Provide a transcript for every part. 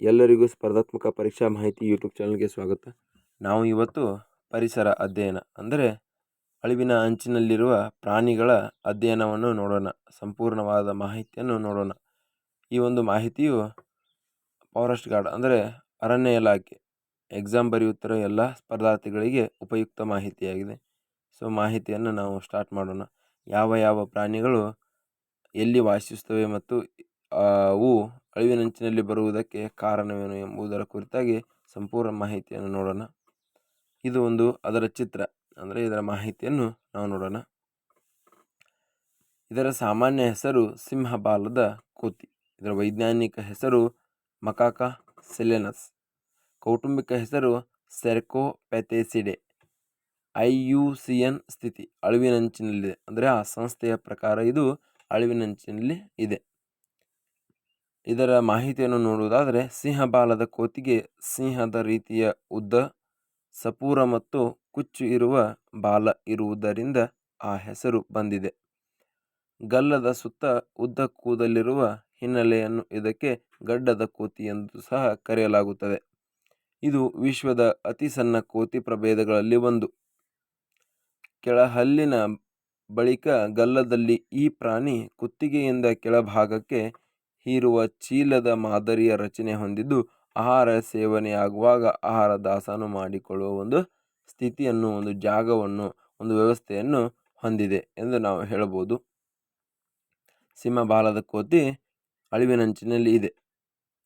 ಎಲ್ಲರಿಗೂ ಸ್ಪರ್ಧಾತ್ಮಕ ಪರೀಕ್ಷಾ ಮಾಹಿತಿ ಯೂಟ್ಯೂಬ್ ಚಾನಲ್ಗೆ ಸ್ವಾಗತ. ನಾವು ಇವತ್ತು ಪರಿಸರ ಅಧ್ಯಯನ, ಅಂದರೆ ಅಳಿವಿನ ಅಂಚಿನಲ್ಲಿರುವ ಪ್ರಾಣಿಗಳ ಅಧ್ಯಯನವನ್ನು ನೋಡೋಣ. ಸಂಪೂರ್ಣವಾದ ಮಾಹಿತಿಯನ್ನು ನೋಡೋಣ. ಈ ಒಂದು ಮಾಹಿತಿಯು ಫಾರೆಸ್ಟ್ ಗಾರ್ಡ್, ಅಂದರೆ ಅರಣ್ಯ ಇಲಾಖೆ, ಎಕ್ಸಾಮ್ ಬರೆಯುತ್ತಿರೋ ಎಲ್ಲ ಸ್ಪರ್ಧಾರ್ಥಿಗಳಿಗೆ ಉಪಯುಕ್ತ ಮಾಹಿತಿಯಾಗಿದೆ. ಸೊ, ಮಾಹಿತಿಯನ್ನು ನಾವು ಸ್ಟಾರ್ಟ್ ಮಾಡೋಣ. ಯಾವ ಯಾವ ಪ್ರಾಣಿಗಳು ಎಲ್ಲಿ ವಾಸಿಸುತ್ತವೆ ಮತ್ತು ಅವು ಅಳಿವಿನಂಚಿನಲ್ಲಿ ಬರುವುದಕ್ಕೆ ಕಾರಣವೇನು ಎಂಬುದರ ಕುರಿತಾಗಿ ಸಂಪೂರ್ಣ ಮಾಹಿತಿಯನ್ನು ನೋಡೋಣ. ಇದು ಒಂದು ಅದರ ಚಿತ್ರ, ಅಂದರೆ ಇದರ ಮಾಹಿತಿಯನ್ನು ನಾವು ನೋಡೋಣ. ಇದರ ಸಾಮಾನ್ಯ ಹೆಸರು ಸಿಂಹಬಾಲದ ಕೋತಿ. ಇದರ ವೈಜ್ಞಾನಿಕ ಹೆಸರು ಮಕಾಕ ಸೆಲೆನಸ್. ಕೌಟುಂಬಿಕ ಹೆಸರು ಸೆರ್ಕೋಪೆಥೆಸಿಡೆ. ಐ ಯು ಸಿ ಎನ್ ಸ್ಥಿತಿ ಅಳಿವಿನಂಚಿನಲ್ಲಿದೆ. ಅಂದರೆ ಆ ಸಂಸ್ಥೆಯ ಪ್ರಕಾರ ಇದು ಅಳಿವಿನಂಚಿನಲ್ಲಿ ಇದೆ. ಇದರ ಮಾಹಿತಿಯನ್ನು ನೋಡುವುದಾದರೆ, ಸಿಂಹಬಾಲದ ಕೋತಿಗೆ ಸಿಂಹದ ರೀತಿಯ ಉದ್ದ, ಸಪೂರ ಮತ್ತು ಕುಚ್ಚು ಇರುವ ಬಾಲ ಇರುವುದರಿಂದ ಆ ಹೆಸರು ಬಂದಿದೆ. ಗಲ್ಲದ ಸುತ್ತ ಉದ್ದ ಕೂದಲಿರುವ ಹಿನ್ನೆಲೆಯನ್ನು ಇದಕ್ಕೆ ಗಡ್ಡದ ಕೋತಿ ಎಂದು ಸಹ ಕರೆಯಲಾಗುತ್ತದೆ. ಇದು ವಿಶ್ವದ ಅತಿ ಸಣ್ಣ ಕೋತಿ ಪ್ರಭೇದಗಳಲ್ಲಿ ಒಂದು. ಕೆಳಹಲ್ಲಿನ ಬಳಿಕ ಗಲ್ಲದಲ್ಲಿ ಈ ಪ್ರಾಣಿ ಕುತ್ತಿಗೆಯಿಂದ ಕೆಳಭಾಗಕ್ಕೆ ಹೀರುವ ಚೀಲದ ಮಾದರಿಯ ರಚನೆ ಹೊಂದಿದ್ದು ಆಹಾರ ಸೇವನೆಯಾಗುವಾಗ ಆಹಾರ ದಾಸನು ಮಾಡಿಕೊಳ್ಳುವ ಒಂದು ಸ್ಥಿತಿಯನ್ನು, ಒಂದು ಜಾಗವನ್ನು, ಒಂದು ವ್ಯವಸ್ಥೆಯನ್ನು ಹೊಂದಿದೆ ಎಂದು ನಾವು ಹೇಳಬಹುದು. ಸಿಂಹಬಾಲದ ಕೋತಿ ಅಳಿವಿನಂಚಿನಲ್ಲಿ ಇದೆ.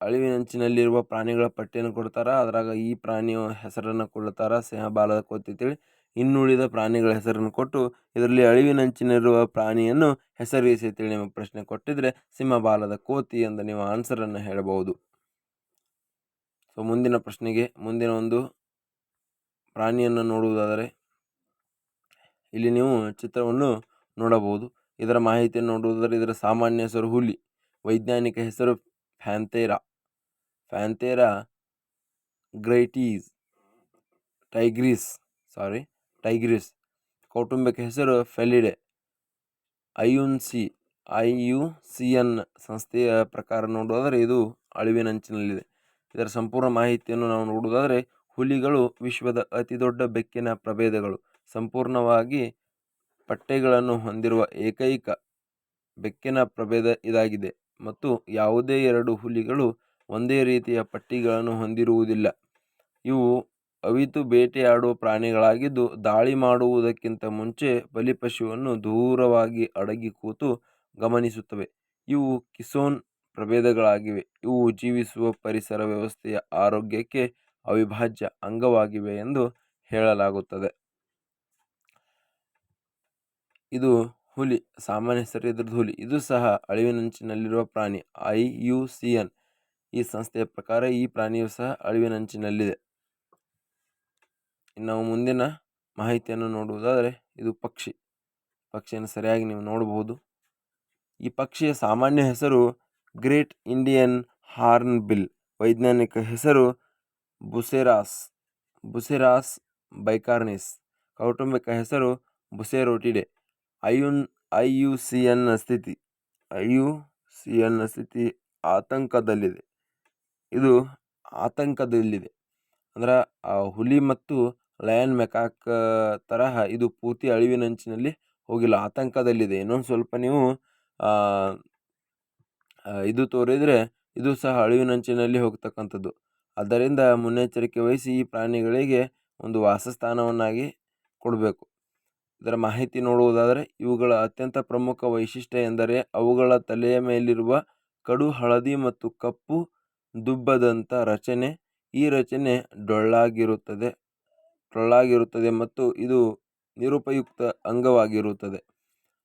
ಅಳಿವಿನಂಚಿನಲ್ಲಿರುವ ಪ್ರಾಣಿಗಳ ಪಟ್ಟಿಯನ್ನು ಕೊಡ್ತಾರೆ? ಅದರಾಗ ಈ ಪ್ರಾಣಿಯ ಹೆಸರನ್ನು ಕೊಡ್ತಾರೆ? ಸಿಂಹಬಾಲದ ಕೋತಿ ಅಂತೇಳಿ ಇನ್ನುಳಿದ ಪ್ರಾಣಿಗಳ ಹೆಸರನ್ನು ಕೊಟ್ಟು ಇದರಲ್ಲಿ ಅಳಿವಿನಂಚಿನಲ್ಲಿರುವ ಪ್ರಾಣಿಯನ್ನು ಹೆಸರಿಸಿ ಅಂತೇಳಿ ನಿಮಗೆ ಪ್ರಶ್ನೆ ಕೊಟ್ಟಿದ್ರೆ ಸಿಂಹಬಾಲದ ಕೋತಿ ಎಂದು ನೀವು ಆನ್ಸರನ್ನು ಹೇಳಬಹುದು. ಸೊ ಮುಂದಿನ ಪ್ರಶ್ನೆಗೆ, ಮುಂದಿನ ಒಂದು ಪ್ರಾಣಿಯನ್ನು ನೋಡುವುದಾದರೆ ಇಲ್ಲಿ ನೀವು ಚಿತ್ರವನ್ನು ನೋಡಬಹುದು. ಇದರ ಮಾಹಿತಿಯನ್ನು ನೋಡುವುದಾದರೆ ಇದರ ಸಾಮಾನ್ಯ ಹೆಸರು ಹುಲಿ, ವೈಜ್ಞಾನಿಕ ಹೆಸರು ಫ್ಯಾಂತೇರಾ ಫ್ಯಾಂತೇರಾ ಗ್ರೈಟೀಸ್, ಟೈಗ್ರೀಸ್ ಸಾರಿ ಟೈಗ್ರಿಸ್, ಕೌಟುಂಬಿಕ ಹೆಸರು ಫೆಲಿಡೆ. ಐಯುನ್ಸಿ ಐ ಯು ಸಿ ಎನ್ ಸಂಸ್ಥೆಯ ಪ್ರಕಾರ ನೋಡುವುದಾದರೆ ಇದು ಅಳಿವಿನಂಚಿನಲ್ಲಿದೆ. ಇದರ ಸಂಪೂರ್ಣ ಮಾಹಿತಿಯನ್ನು ನಾವು ನೋಡುವುದಾದರೆ ಹುಲಿಗಳು ವಿಶ್ವದ ಅತಿ ದೊಡ್ಡ ಬೆಕ್ಕಿನ ಪ್ರಭೇದಗಳು. ಸಂಪೂರ್ಣವಾಗಿ ಪಟ್ಟೆಗಳನ್ನು ಹೊಂದಿರುವ ಏಕೈಕ ಬೆಕ್ಕಿನ ಪ್ರಭೇದ ಇದಾಗಿದೆ ಮತ್ತು ಯಾವುದೇ ಎರಡು ಹುಲಿಗಳು ಒಂದೇ ರೀತಿಯ ಪಟ್ಟಿಗಳನ್ನು ಹೊಂದಿರುವುದಿಲ್ಲ. ಇವು ಅವಿತು ಬೇಟೆಯಾಡುವ ಪ್ರಾಣಿಗಳಾಗಿದ್ದು ದಾಳಿ ಮಾಡುವುದಕ್ಕಿಂತ ಮುಂಚೆ ಬಲಿಪಶುವನ್ನು ದೂರವಾಗಿ ಅಡಗಿ ಕೂತು ಗಮನಿಸುತ್ತವೆ. ಇವು ಕಿಸೋನ್ ಪ್ರಭೇದಗಳಾಗಿವೆ. ಇವು ಜೀವಿಸುವ ಪರಿಸರ ವ್ಯವಸ್ಥೆಯ ಆರೋಗ್ಯಕ್ಕೆ ಅವಿಭಾಜ್ಯ ಅಂಗವಾಗಿವೆ ಎಂದು ಹೇಳಲಾಗುತ್ತದೆ. ಇದು ಹುಲಿ, ಸಾಮಾನ್ಯ ಹೆಸರು ಹುಲಿ. ಇದು ಸಹ ಅಳಿವಿನಂಚಿನಲ್ಲಿರುವ ಪ್ರಾಣಿ. I U C N E ಸಂಸ್ಥೆಯ ಪ್ರಕಾರ ಈ ಪ್ರಾಣಿಯು ಸಹ ಅಳಿವಿನಂಚಿನಲ್ಲಿದೆ. ನಾವು ಮುಂದಿನ ಮಾಹಿತಿಯನ್ನು ನೋಡುವುದಾದರೆ ಇದು ಪಕ್ಷಿ. ಪಕ್ಷಿಯನ್ನು ಸರಿಯಾಗಿ ನೀವು ನೋಡಬಹುದು. ಈ ಪಕ್ಷಿಯ ಸಾಮಾನ್ಯ ಹೆಸರು ಗ್ರೇಟ್ ಇಂಡಿಯನ್ ಹಾರ್ನ್ ಬಿಲ್. ವೈಜ್ಞಾನಿಕ ಹೆಸರು ಬುಸೆರಾಸ್. ಬುಸೆರಾಸ್ ಬೈಕಾರ್ನಿಸ್. ಕೌಟುಂಬಿಕ ಹೆಸರು ಬುಸೆರೋಟಿಡೆ. ಐಯುನ್ ಐ ಯು ಸಿ ಎನ್ನ ಸ್ಥಿತಿ. ಐ ಯು ಸಿ ಎನ್ನ ಸ್ಥಿತಿ ಆತಂಕದಲ್ಲಿದೆ. ಇದು ಆತಂಕದಲ್ಲಿದೆ. ಅಂದ್ರೆ ಆ ಹುಲಿ ಮತ್ತು ಲಯನ್ ಮೆಕಾಕ್ ತರಹ ಇದು ಪೂರ್ತಿ ಅಳಿವಿನಂಚಿನಲ್ಲಿ ಹೋಗಿಲ್ಲ, ಆತಂಕದಲ್ಲಿದೆ. ಇನ್ನೊಂದು ಸ್ವಲ್ಪ ನೀವು ಇದು ತೋರಿದರೆ ಇದು ಸಹ ಅಳಿವಿನಂಚಿನಲ್ಲಿ ಹೋಗ್ತಕ್ಕಂಥದ್ದು. ಆದ್ದರಿಂದ ಮುನ್ನೆಚ್ಚರಿಕೆ ವಹಿಸಿ ಈ ಪ್ರಾಣಿಗಳಿಗೆ ಒಂದು ವಾಸಸ್ಥಾನವನ್ನಾಗಿ ಕೊಡಬೇಕು. ಇದರ ಮಾಹಿತಿ ನೋಡುವುದಾದರೆ, ಇವುಗಳ ಅತ್ಯಂತ ಪ್ರಮುಖ ವೈಶಿಷ್ಟ್ಯ ಎಂದರೆ ಅವುಗಳ ತಲೆಯ ಮೇಲಿರುವ ಕಡು, ಹಳದಿ ಮತ್ತು ಕಪ್ಪು ದುಬ್ಬದಂಥ ರಚನೆ. ಈ ರಚನೆ ಡೊಳ್ಳಾಗಿರುತ್ತದೆ. ಟೊಳ್ಳಾಗಿರುತ್ತದೆ ಮತ್ತು ಇದು ನಿರುಪಯುಕ್ತ ಅಂಗವಾಗಿರುತ್ತದೆ.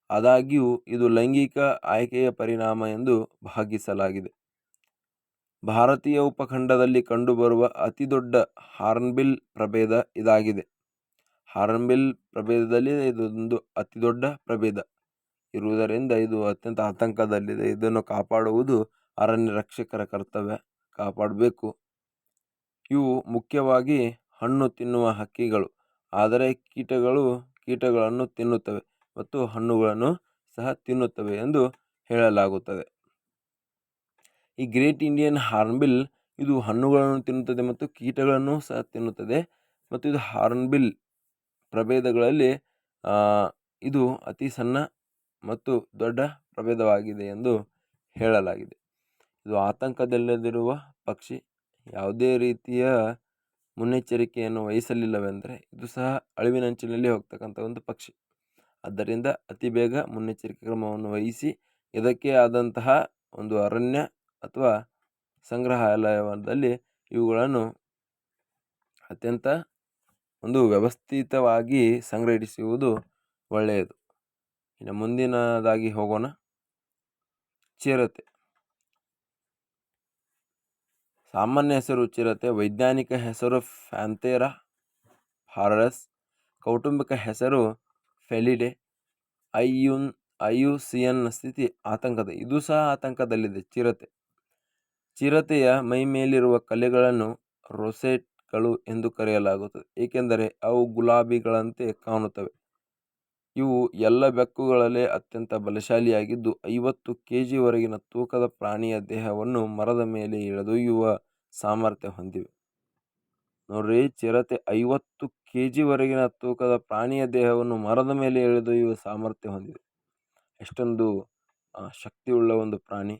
ಆದಾಗ್ಯೂ, ಇದು ಲೈಂಗಿಕ ಆಯ್ಕೆಯ ಪರಿಣಾಮ ಎಂದು ಭಾಗಿಸಲಾಗಿದೆ. ಭಾರತೀಯ ಉಪಖಂಡದಲ್ಲಿ ಕಂಡುಬರುವ ಅತಿದೊಡ್ಡ ಹಾರ್ನ್ಬಿಲ್ ಪ್ರಭೇದ ಇದಾಗಿದೆ. ಹಾರ್ನ್ಬಿಲ್ ಪ್ರಭೇದದಲ್ಲಿ ಇದೊಂದು ಅತಿದೊಡ್ಡ ಪ್ರಭೇದ. ಇರುವುದರಿಂದ ಇದು ಅತ್ಯಂತ ಆತಂಕದಲ್ಲಿದೆ. ಇದನ್ನು ಕಾಪಾಡುವುದು ಅರಣ್ಯ ರಕ್ಷಕರ ಕರ್ತವ್ಯ. ಕಾಪಾಡಬೇಕು. ಇವು ಮುಖ್ಯವಾಗಿ ಹಣ್ಣು ತಿನ್ನುವ ಹಕ್ಕಿಗಳು. ಆದರೆ ಕೀಟಗಳು ಕೀಟಗಳನ್ನು ತಿನ್ನುತ್ತವೆ ಮತ್ತು ಹಣ್ಣುಗಳನ್ನು ಸಹ ತಿನ್ನುತ್ತವೆ ಎಂದು ಹೇಳಲಾಗುತ್ತದೆ. ಈ ಗ್ರೇಟ್ ಇಂಡಿಯನ್ ಹಾರ್ನ್ಬಿಲ್ ಇದು ಹಣ್ಣುಗಳನ್ನು ತಿನ್ನುತ್ತದೆ ಮತ್ತು ಕೀಟಗಳನ್ನು ಸಹ ತಿನ್ನುತ್ತದೆ ಮತ್ತು ಇದು ಹಾರ್ನ್ಬಿಲ್ ಪ್ರಭೇದಗಳಲ್ಲಿ ಇದು ಅತಿ ಸಣ್ಣ ಮತ್ತು ದೊಡ್ಡ ಪ್ರಭೇದವಾಗಿದೆ ಎಂದು ಹೇಳಲಾಗಿದೆ. ಇದು ಆತಂಕದಲ್ಲದಿರುವ ಪಕ್ಷಿ ಯಾವುದೇ ರೀತಿಯ ಮುನ್ನೆಚ್ಚರಿಕೆಯನ್ನು ವಹಿಸಲಿಲ್ಲವೆಂದರೆ ಇದು ಸಹ ಅಳಿವಿನಂಚಿನಲ್ಲಿ ಹೋಗ್ತಕ್ಕಂಥ ಒಂದು ಪಕ್ಷಿ. ಆದ್ದರಿಂದ ಅತಿ ಬೇಗ ಮುನ್ನೆಚ್ಚರಿಕೆ ಕ್ರಮವನ್ನು ವಹಿಸಿ, ಇದಕ್ಕೆ ಆದಂತಹ ಒಂದು ಅರಣ್ಯ ಅಥವಾ ಸಂಗ್ರಹಾಲಯದಲ್ಲಿ ಇವುಗಳನ್ನು ಅತ್ಯಂತ ಒಂದು ವ್ಯವಸ್ಥಿತವಾಗಿ ಸಂಗ್ರಹಿಸುವುದು ಒಳ್ಳೆಯದು. ಇನ್ನು ಮುಂದಿನದಾಗಿ ಹೋಗೋಣ. ಚಿರತೆ. ಸಾಮಾನ್ಯ ಹೆಸರು ಚಿರತೆ ವೈಜ್ಞಾನಿಕ ಹೆಸರು ಫ್ಯಾಂಥೇರಾ ಹಾರಸ್ ಕೌಟುಂಬಿಕ ಹೆಸರು ಫೆಲಿಡೆ, ಐಯುನ್, ಐಯುಸಿಯನ್ ಸ್ಥಿತಿ ಆತಂಕದ, ಇದು ಸಹ ಆತಂಕದಲ್ಲಿದೆ, ಚಿರತೆ. ಚಿರತೆಯ ಮೈಮೇಲಿರುವ ಕಲೆಗಳನ್ನು ರೊಸೆಟ್ಗಳು ಎಂದು ಕರೆಯಲಾಗುತ್ತದೆ, ಏಕೆಂದರೆ ಅವು ಗುಲಾಬಿಗಳಂತೆ ಕಾಣುತ್ತವೆ. ಇವು ಎಲ್ಲ ಬೆಕ್ಕುಗಳಲ್ಲೇ ಅತ್ಯಂತ ಬಲಶಾಲಿಯಾಗಿದ್ದು, ಐವತ್ತು ಕೆ ಜಿವರೆಗಿನ ತೂಕದ ಪ್ರಾಣಿಯ ದೇಹವನ್ನು ಮರದ ಮೇಲೆ ಎಳೆದೊಯ್ಯುವ ಸಾಮರ್ಥ್ಯ ಹೊಂದಿವೆ. ನೋಡ್ರಿ, ಚಿರತೆ ಐವತ್ತು ಕೆ ಜಿವರೆಗಿನ ತೂಕದ ಪ್ರಾಣಿಯ ದೇಹವನ್ನು ಮರದ ಮೇಲೆ ಎಳೆದೊಯ್ಯುವ ಸಾಮರ್ಥ್ಯ ಹೊಂದಿದೆ ಎಷ್ಟೊಂದು ಶಕ್ತಿಯುಳ್ಳ ಒಂದು ಪ್ರಾಣಿ.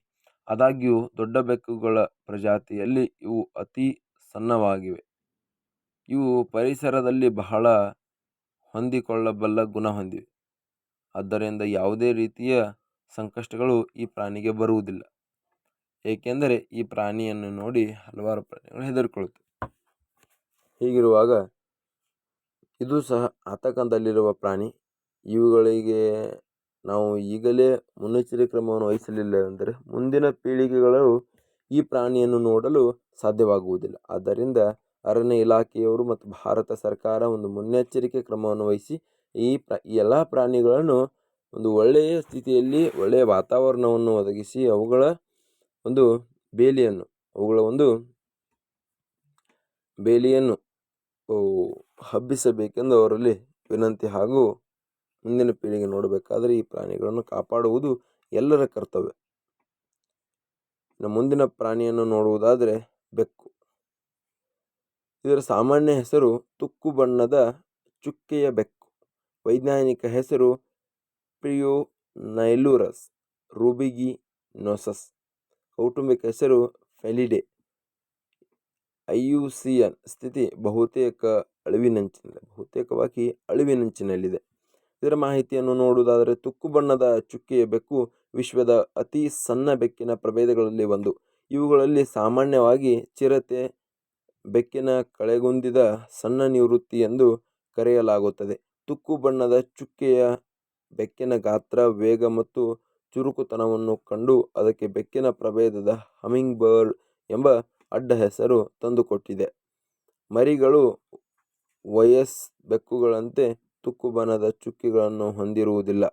ಆದಾಗ್ಯೂ, ದೊಡ್ಡ ಬೆಕ್ಕುಗಳ ಪ್ರಜಾತಿಯಲ್ಲಿ ಇವು ಅತಿ ಸಣ್ಣವಾಗಿವೆ. ಇವು ಪರಿಸರದಲ್ಲಿ ಬಹಳ ಹೊಂದಿಕೊಳ್ಳಬಲ್ಲ ಗುಣ ಹೊಂದಿವೆ. ಆದ್ದರಿಂದ ಯಾವುದೇ ರೀತಿಯ ಸಂಕಷ್ಟಗಳು ಈ ಪ್ರಾಣಿಗೆ ಬರುವುದಿಲ್ಲ. ಏಕೆಂದರೆ ಈ ಪ್ರಾಣಿಯನ್ನು ನೋಡಿ ಹಲವಾರು ಪ್ರಾಣಿಗಳು ಹೆದರಿಕೊಳ್ಳುತ್ತವೆ. ಹೀಗಿರುವಾಗ ಇದು ಸಹ ಆತಂಕದಲ್ಲಿರುವ ಪ್ರಾಣಿ. ಇವುಗಳಿಗೆ ನಾವು ಈಗಲೇ ಮುನ್ನೆಚ್ಚರಿಕೆ ಕ್ರಮವನ್ನು ವಹಿಸಲಿಲ್ಲ ವಹಿಸಲಿಲ್ಲವೆಂದರೆ ಮುಂದಿನ ಪೀಳಿಗೆಗಳು ಈ ಪ್ರಾಣಿಯನ್ನು ನೋಡಲು ಸಾಧ್ಯವಾಗುವುದಿಲ್ಲ. ಆದ್ದರಿಂದ ಅರಣ್ಯ ಇಲಾಖೆಯವರು ಮತ್ತು ಭಾರತ ಸರ್ಕಾರ ಒಂದು ಮುನ್ನೆಚ್ಚರಿಕೆ ಕ್ರಮವನ್ನು ವಹಿಸಿ ಈ ಪ್ರ ಎಲ್ಲ ಪ್ರಾಣಿಗಳನ್ನು ಒಂದು ಒಳ್ಳೆಯ ಸ್ಥಿತಿಯಲ್ಲಿ ಒಳ್ಳೆಯ ವಾತಾವರಣವನ್ನು ಒದಗಿಸಿ ಅವುಗಳ ಒಂದು ಬೇಲಿಯನ್ನು, ಅವುಗಳ ಒಂದು ಬೇಲಿಯನ್ನು ಹಬ್ಬಿಸಬೇಕೆಂದು ಅವರಲ್ಲಿ ವಿನಂತಿ ಹಾಗೂ ಮುಂದಿನ ಪೀಳಿಗೆ ನೋಡಬೇಕಾದರೆ ಈ ಪ್ರಾಣಿಗಳನ್ನು ಕಾಪಾಡುವುದು ಎಲ್ಲರ ಕರ್ತವ್ಯ. ಇನ್ನು ಮುಂದಿನ ಪ್ರಾಣಿಯನ್ನು ನೋಡುವುದಾದರೆ ಬೆಕ್ಕು. ಇದರ ಸಾಮಾನ್ಯ ಹೆಸರು ತುಕ್ಕು ಬಣ್ಣದ ಚುಕ್ಕೆಯ ಬೆಕ್ಕು. ವೈಜ್ಞಾನಿಕ ಹೆಸರು ಪ್ರಿಯೋ ನೈಲೂರಸ್, ರೂಬಿಗಿ ನೋಸಸ್. ಕೌಟುಂಬಿಕ ಹೆಸರು ಫೆಲಿಡೆ. ಐಯುಸಿಯನ್ ಸ್ಥಿತಿ ಬಹುತೇಕ ಅಳಿವಿನಂಚಿನಲ್ಲಿ ಬಹುತೇಕವಾಗಿ ಅಳಿವಿನಂಚಿನಲ್ಲಿದೆ. ಇದರ ಮಾಹಿತಿಯನ್ನು ನೋಡುವುದಾದರೆ ತುಕ್ಕು ಬಣ್ಣದ ಚುಕ್ಕೆಯ ಬೆಕ್ಕು ವಿಶ್ವದ ಅತಿ ಸಣ್ಣ ಬೆಕ್ಕಿನ ಪ್ರಭೇದಗಳಲ್ಲಿ ಒಂದು. ಇವುಗಳಲ್ಲಿ ಸಾಮಾನ್ಯವಾಗಿ ಚಿರತೆ ಬೆಕ್ಕಿನ ಕಳೆಗುಂದಿದ ಸಣ್ಣ ನಿವೃತ್ತಿ ಎಂದು ಕರೆಯಲಾಗುತ್ತದೆ. ತುಕ್ಕು ಬಣ್ಣದ ಚುಕ್ಕೆಯ ಬೆಕ್ಕಿನ ಗಾತ್ರ, ವೇಗ ಮತ್ತು ಚುರುಕುತನವನ್ನು ಕಂಡು ಅದಕ್ಕೆ ಬೆಕ್ಕಿನ ಪ್ರಭೇದದ ಹಮಿಂಗ್ ಬರ್ಡ್ ಎಂಬ ಅಡ್ಡ ಹೆಸರು ತಂದುಕೊಟ್ಟಿದೆ. ಮರಿಗಳು ವಯಸ್ ಬೆಕ್ಕುಗಳಂತೆ ತುಕ್ಕು ಬಣ್ಣದ ಚುಕ್ಕೆಗಳನ್ನು ಹೊಂದಿರುವುದಿಲ್ಲ.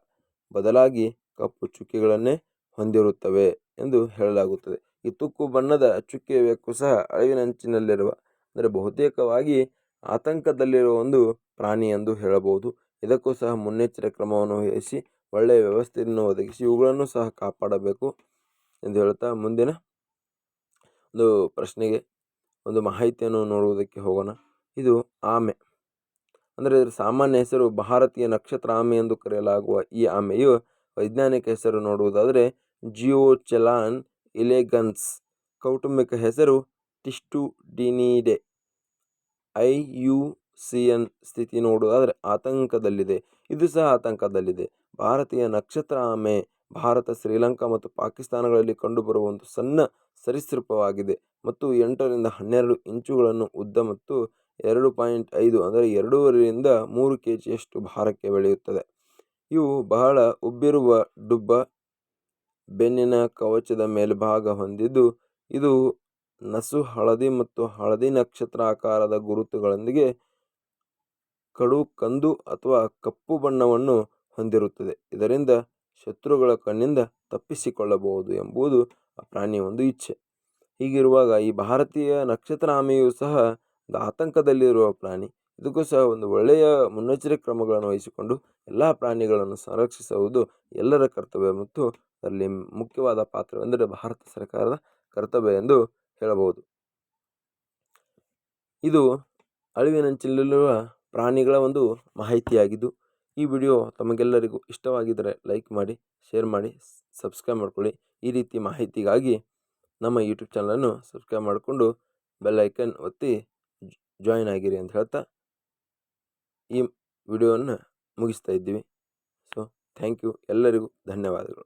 ಬದಲಾಗಿ ಕಪ್ಪು ಚುಕ್ಕೆಗಳನ್ನೇ ಹೊಂದಿರುತ್ತವೆ ಎಂದು ಹೇಳಲಾಗುತ್ತದೆ. ಈ ತುಕ್ಕು ಬಣ್ಣದ ಚುಕ್ಕೆಯ ಬೆಕ್ಕು ಸಹ ಅಳಿವಿನಂಚಿನಲ್ಲಿರುವ, ಅಂದರೆ ಬಹುತೇಕವಾಗಿ ಆತಂಕದಲ್ಲಿರುವ ಒಂದು ಪ್ರಾಣಿ ಎಂದು ಹೇಳಬಹುದು. ಇದಕ್ಕೂ ಸಹ ಮುನ್ನೆಚ್ಚರಿಕೆ ಕ್ರಮವನ್ನು ವಹಿಸಿ ಒಳ್ಳೆಯ ವ್ಯವಸ್ಥೆಯನ್ನು ಒದಗಿಸಿ ಇವುಗಳನ್ನು ಸಹ ಕಾಪಾಡಬೇಕು ಎಂದು ಹೇಳುತ್ತಾ ಮುಂದಿನ ಒಂದು ಪ್ರಶ್ನೆಗೆ ಒಂದು ಮಾಹಿತಿಯನ್ನು ನೋಡುವುದಕ್ಕೆ ಹೋಗೋಣ. ಇದು ಆಮೆ. ಅಂದರೆ ಇದರ ಸಾಮಾನ್ಯ ಹೆಸರು ಭಾರತೀಯ ನಕ್ಷತ್ರ ಆಮೆ ಎಂದು ಕರೆಯಲಾಗುವ ಈ ಆಮೆಯು ವೈಜ್ಞಾನಿಕ ಹೆಸರು ನೋಡುವುದಾದರೆ ಜಿಯೋಚೆಲಾನ್ ಇಲೆಗನ್ಸ್. ಕೌಟುಂಬಿಕ ಹೆಸರು ಟಿಸ್ಟುಡಿನಿಡೆ. ಐ ಯು ಸಿ ಎನ್ ಸ್ಥಿತಿ ನೋಡುವುದಾದರೆ ಆತಂಕದಲ್ಲಿದೆ. ಇದು ಸಹ ಆತಂಕದಲ್ಲಿದೆ. ಭಾರತೀಯ ನಕ್ಷತ್ರ ಆಮೆ ಭಾರತ, ಶ್ರೀಲಂಕಾ ಮತ್ತು ಪಾಕಿಸ್ತಾನಗಳಲ್ಲಿ ಕಂಡುಬರುವ ಒಂದು ಸಣ್ಣ ಸರೀಸೃಪವಾಗಿದೆ. ಮತ್ತು ಎಂಟರಿಂದ ಹನ್ನೆರಡು ಇಂಚುಗಳನ್ನು ಉದ್ದ ಮತ್ತು ಎರಡು ಪಾಯಿಂಟ್ ಐದು ಅಂದರೆ ಎರಡೂವರೆಯಿಂದ ಮೂರು ಕೆ ಜಿಯಷ್ಟು ಭಾರಕ್ಕೆ ಬೆಳೆಯುತ್ತದೆ. ಇವು ಬಹಳ ಉಬ್ಬಿರುವ ಡುಬ್ಬ, ಬೆನ್ನಿನ ಕವಚದ ಮೇಲ್ಭಾಗ ಹೊಂದಿದ್ದು, ಇದು ನಸು, ಹಳದಿ ಮತ್ತು ಹಳದಿ ನಕ್ಷತ್ರ ಆಕಾರದ ಗುರುತುಗಳೊಂದಿಗೆ ಕಡು, ಕಂದು ಅಥವಾ ಕಪ್ಪು ಬಣ್ಣವನ್ನು ಹೊಂದಿರುತ್ತದೆ. ಇದರಿಂದ ಶತ್ರುಗಳ ಕಣ್ಣಿಂದ ತಪ್ಪಿಸಿಕೊಳ್ಳಬಹುದು ಎಂಬುದು ಆ ಪ್ರಾಣಿಯ ಒಂದು ಇಚ್ಛೆ. ಹೀಗಿರುವಾಗ ಈ ಭಾರತೀಯ ನಕ್ಷತ್ರ ಆಮೆಯು ಸಹ ಒಂದು ಆತಂಕದಲ್ಲಿರುವ ಪ್ರಾಣಿ. ಇದಕ್ಕೂ ಸಹ ಒಂದು ಒಳ್ಳೆಯ ಮುನ್ನೆಚ್ಚರಿಕೆ ಕ್ರಮಗಳನ್ನು ವಹಿಸಿಕೊಂಡು ಎಲ್ಲ ಪ್ರಾಣಿಗಳನ್ನು ಸಂರಕ್ಷಿಸುವುದು ಎಲ್ಲರ ಕರ್ತವ್ಯ ಮತ್ತು ಅದರಲ್ಲಿ ಮುಖ್ಯವಾದ ಪಾತ್ರವೆಂದರೆ ಭಾರತ ಸರ್ಕಾರದ ಕರ್ತವ್ಯ ಎಂದು ಹೇಳಬಹುದು. ಇದು ಅಳಿವಿನಂಚಿನಲ್ಲಿರುವ ಪ್ರಾಣಿಗಳ ಒಂದು ಮಾಹಿತಿಯಾಗಿದ್ದು ಈ ವಿಡಿಯೋ ತಮಗೆಲ್ಲರಿಗೂ ಇಷ್ಟವಾಗಿದ್ದರೆ ಲೈಕ್ ಮಾಡಿ, ಶೇರ್ ಮಾಡಿ ಸಬ್ಸ್ಕ್ರೈಬ್ ಮಾಡ್ಕೊಳ್ಳಿ. ಈ ರೀತಿ ಮಾಹಿತಿಗಾಗಿ ನಮ್ಮ ಯೂಟ್ಯೂಬ್ ಚಾನಲನ್ನು ಸಬ್ಸ್ಕ್ರೈಬ್ ಮಾಡಿಕೊಂಡು ಬೆಲ್ ಐಕನ್ ಒತ್ತಿ ಜಾಯಿನ್ ಆಗಿರಿ ಅಂತ ಹೇಳ್ತಾ ಈ ವಿಡಿಯೋವನ್ನು ಮುಗಿಸ್ತಾ ಇದ್ದೀವಿ. So, thank you. ಎಲ್ಲರಿಗೂ ಧನ್ಯವಾದಗಳು.